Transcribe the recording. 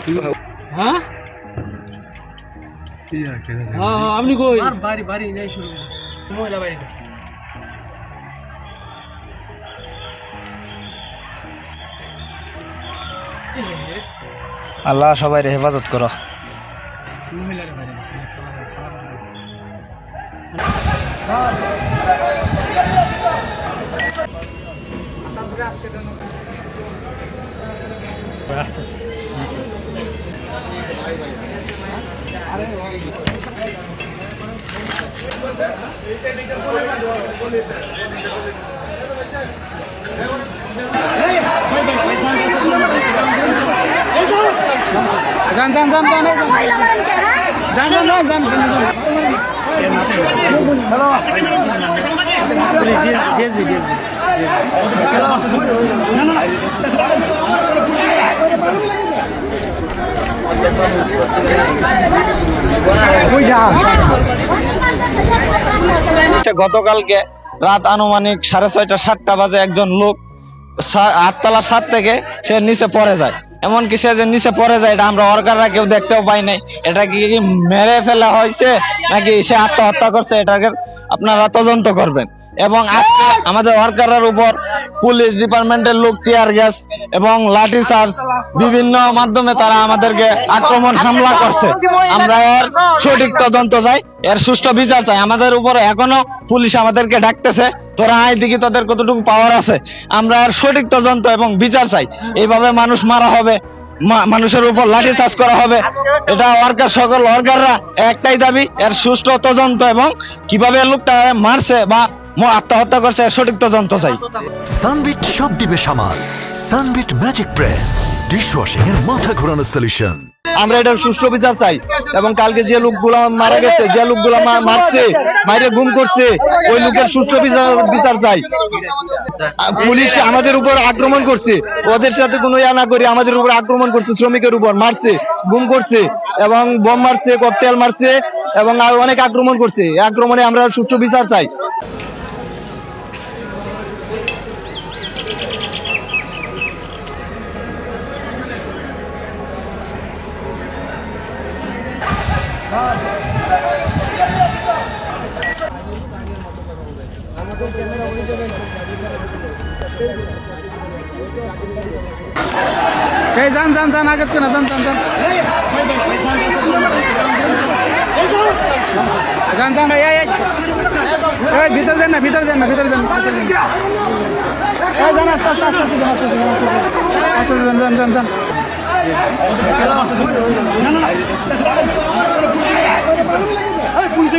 হ্যাঁ? হ্যাঁ হ্যাঁ, আপনি কই? বাড়ি বাড়ি নেই শুরু মহিলা বাড়ি আল্লাহ সবাই রে হেফাজত করো। বাড়ি যান যান যান যান যান যান যান যান গতকালকে রাত আনুমানিক সাড়ে ছয়টা, সাতটা বাজে একজন লোক আটতলা সাত থেকে সে নিচে পড়ে যায়। এমনকি সে যে নিচে পড়ে যায়, এটা আমরা ওয়ার্কাররা কেউ দেখতেও পাই নাই। এটা কি মেরে ফেলা হয়েছে নাকি সে আত্মহত্যা করছে? এটাকে আপনারা তদন্ত করবেন। এবং আমাদের ওয়ার্কারের উপর পুলিশ ডিপার্টমেন্টের লোক, টিয়ার গ্যাস এবং লাঠি চার্জ বিভিন্ন মাধ্যমে তারা আমাদেরকে আক্রমণ, হামলা করছে। আমরা এর সঠিক তদন্ত চাই, এর সুষ্ঠু বিচার চাই। আমাদের উপর এখনও পুলিশ আমাদেরকে ডাকতেছে, তোরা আয় দিকে তাদের কতটুকু পাওয়ার আছে। আমরা এর সঠিক তদন্ত এবং বিচার চাই। এইভাবে মানুষ মারা হবে মানুষের উপর লাঠি চার্জ করা হবে। এটা ওয়ার্কার সকল ওয়ার্কাররা একটাই দাবি, এর সুষ্ঠু তদন্ত এবং কীভাবে লোকটা মারছে বা ম- আত্মহত্যা করছে সঠিক তদন্ত চাই। সানবিট সব দিবে সামাল। সানবিট ম্যাজিক প্রেস ডিশওয়াশিং এর মাথা ঘোরানো সলিউশন আমরা এটার সুষ্ঠু বিচার চাই এবং কালকে যে লোকগুলো মারা গেছে যে লোকগুলো মারছে মাইরে গুম করছে ওই লোকের সুষ্ঠু বিচার বিচার চাই। পুলিশ আমাদের উপর আক্রমণ করছে ওদের সাথে কোনো ইয়া না করে আমাদের উপর আক্রমণ করছে শ্রমিকের উপর মারছে গুম করছে এবং বোম মারছে ককটেল মারছে এবং আরও অনেক আক্রমণ করছে। আক্রমণে আমরা সুষ্ঠু বিচার চাই। এই, যান যান যান, আগে কেন যান যান যান যান যান। এই ভিতর যান না, ভিতর যান না, ভিতর যান পুলিশে